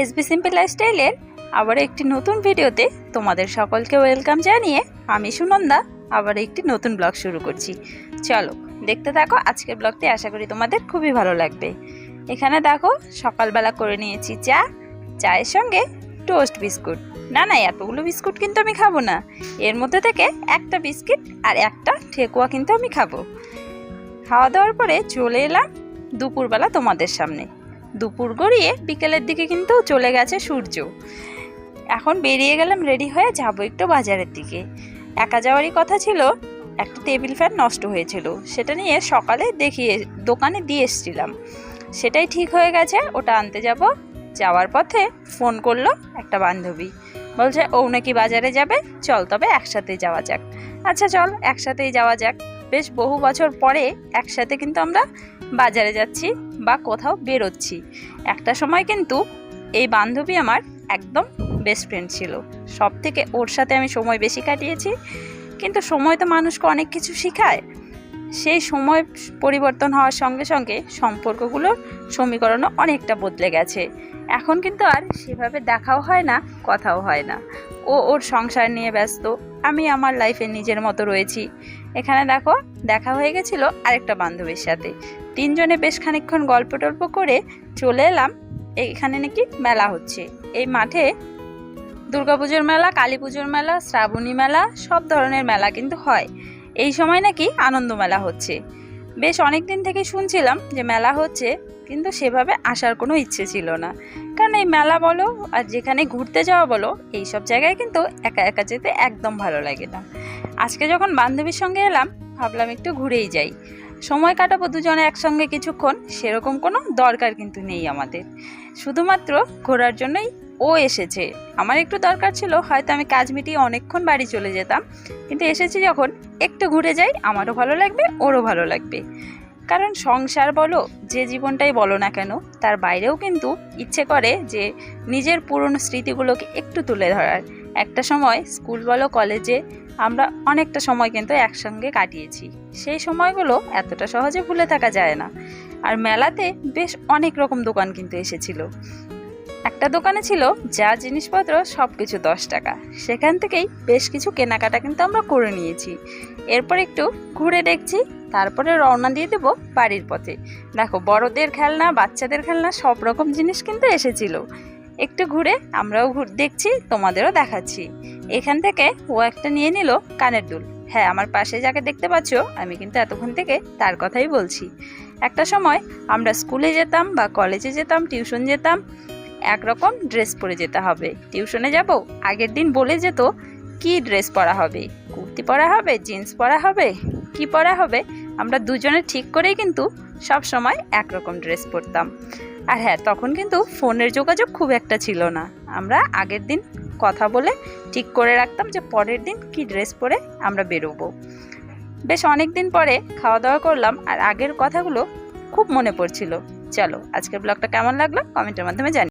SB simple লাইফস্টাইলের আবার একটি নতুন ভিডিওতে তোমাদের সকলকে ওয়েলকাম জানিয়ে আমি সুনন্দা আবার একটি নতুন ব্লগ শুরু করছি। চলো, দেখতে থাকো, আজকের ব্লগটি আশা করি তোমাদের খুবই ভালো লাগবে। এখানে দেখো, সকালবেলা করে নিয়েছি চা, চায়ের সঙ্গে টোস্ট বিস্কুট। না না, এতগুলো বিস্কুট কিন্তু আমি খাব না। এর মধ্যে থেকে একটা বিস্কিট আর একটা ঠেকুয়া কিন্তু আমি খাব। খাওয়া দাওয়ার পরে চলে এলাম দুপুরবেলা তোমাদের সামনে। দুপুর গড়িয়ে বিকেলের দিকে কিন্তু চলে গেছে সূর্য। এখন বেরিয়ে গেলাম রেডি হয়ে যাব একটু বাজারের দিকে। একা যাওয়ারই কথা ছিল, একটা টেবিল ফ্যান নষ্ট হয়েছিল। সেটা নিয়ে সকালে দেখিয়ে, দোকানে দিয়ে এসেছিলাম। সেটাই ঠিক হয়ে গেছে, ওটা আনতে যাব। যাওয়ার পথে ফোন করল একটা বান্ধবী। বলছে ও নাকি বাজারে যাবে? চল তবে একসাথে যাওয়া যাক। আচ্ছা চল, একসাথেই যাওয়া যাক। বেশ বহু বছর পরে একসাথে কিন্তু আমরা বাজারে যাচ্ছি। বা কোথাও বেরোচ্ছি। একটা সময় কিন্তু এই বান্ধবী আমার একদম বেস্ট ফ্রেন্ড ছিল। সব থেকে ওর সাথে আমি সময় বেশি কাটিয়েছি। কিন্তু সময় তো মানুষকে অনেক কিছু শেখায়। সেই সময় পরিবর্তন হওয়ার সঙ্গে সঙ্গে সম্পর্কগুলোর সমীকরণও অনেকটা বদলে গেছে। এখন কিন্তু আর সেভাবে দেখাও হয় না, কথাও হয় না। ও ওর সংসার নিয়ে ব্যস্ত। আমি আমার লাইফে নিজের মতো রয়েছি। এখানে দেখো, দেখা হয়ে গেছিল আরেকটা বান্ধবীর সাথে। তিনজনে বেশ খানিকক্ষণ গল্প টল্প করে চলে এলাম। এখানে নাকি মেলা হচ্ছে। এই মাঠে দুর্গাপুজোর মেলা কালী পুজোর মেলা, শ্রাবণী মেলা, সব ধরনের মেলা কিন্তু হয়। এই সময় নাকি আনন্দ মেলা হচ্ছে। বেশ অনেক দিন থেকে শুনছিলাম যে মেলা হচ্ছে। কিন্তু সেভাবে আসার কোনো ইচ্ছে ছিল না। কারণ এই মেলা বলো আর যেখানে ঘুরতে যাওয়া বলো, এই সব জায়গায় কিন্তু একা একা যেতে একদম ভালো লাগে না। আজকে যখন বান্ধবীর সঙ্গে এলাম, ভাবলাম একটু ঘুরেই যাই। সময় কাটাবো দুজনে একসঙ্গে কিছুক্ষণ, সেরকম কোনো দরকার কিন্তু নেই আমাদের। শুধুমাত্র ঘোরার জন্যই ও এসেছে। আমার একটু দরকার ছিল, হয়তো আমি কাজ মিটিয়ে অনেকক্ষণ বাড়ি চলে যেতাম। কিন্তু এসেছি যখন, একটু ঘুরে যাই, আমারও ভালো লাগবে, ওরও ভালো লাগবে। কারণ সংসার বলো, যে জীবনটাই বলো না কেন, তার বাইরেও কিন্তু ইচ্ছে করে যে নিজের পুরনো স্মৃতিগুলোকে একটু তুলে ধরার। একটা সময় স্কুল বলো, কলেজে আমরা অনেকটা সময় কিন্তু একসঙ্গে কাটিয়েছি। সেই সময়গুলো এতটা সহজে ভুলে থাকা যায় না। আর মেলাতে বেশ অনেক রকম দোকান কিন্তু এসেছিল। একটা দোকানে ছিল যা জিনিসপত্র সব কিছু দশ টাকা। সেখান থেকেই বেশ কিছু কেনাকাটা কিন্তু আমরা করে নিয়েছি। এরপর একটু ঘুরে দেখছি তারপরে রওনা দিয়ে দেবো বাড়ির পথে। দেখো, বড়দের খেলনা, বাচ্চাদের খেলনা, সব রকম জিনিস কিন্তু এসেছিল। একটু ঘুরে আমরাও ঘুর, দেখছি, তোমাদেরও দেখাচ্ছি। এখান থেকে ও একটা নিয়ে নিল কানের দুল। হ্যাঁ আমার পাশে যাকে দেখতে পাচ্ছ, আমি কিন্তু এতক্ষণ থেকে তার কথাই বলছি। একটা সময় আমরা স্কুলে যেতাম বা কলেজে যেতাম, টিউশন যেতাম, একরকম ড্রেস পরে যেতে হবে। টিউশনে যাব, আগের দিন বলে যেত, কি ড্রেস পরা হবে? কুর্তি পরা হবে? জিন্স পরা হবে? কি পরা হবে? আমরা দুজনে ঠিক করেই কিন্তু সব সময় একরকম ড্রেস পরতাম। আর হ্যাঁ তখন কিন্তু ফোনের যোগাযোগ খুব একটা ছিল না। আমরা আগের দিন কথা বলে ঠিক করে রাখতাম যে পরের দিন কি ড্রেস পরে আমরা বেরোবো। বেশ অনেক দিন পরে খাওয়া দাওয়া করলাম আর আগের কথাগুলো খুব মনে পড়ছিল। চলো, আজকের ব্লগটা কেমন লাগল? কমেন্টের মাধ্যমে জানি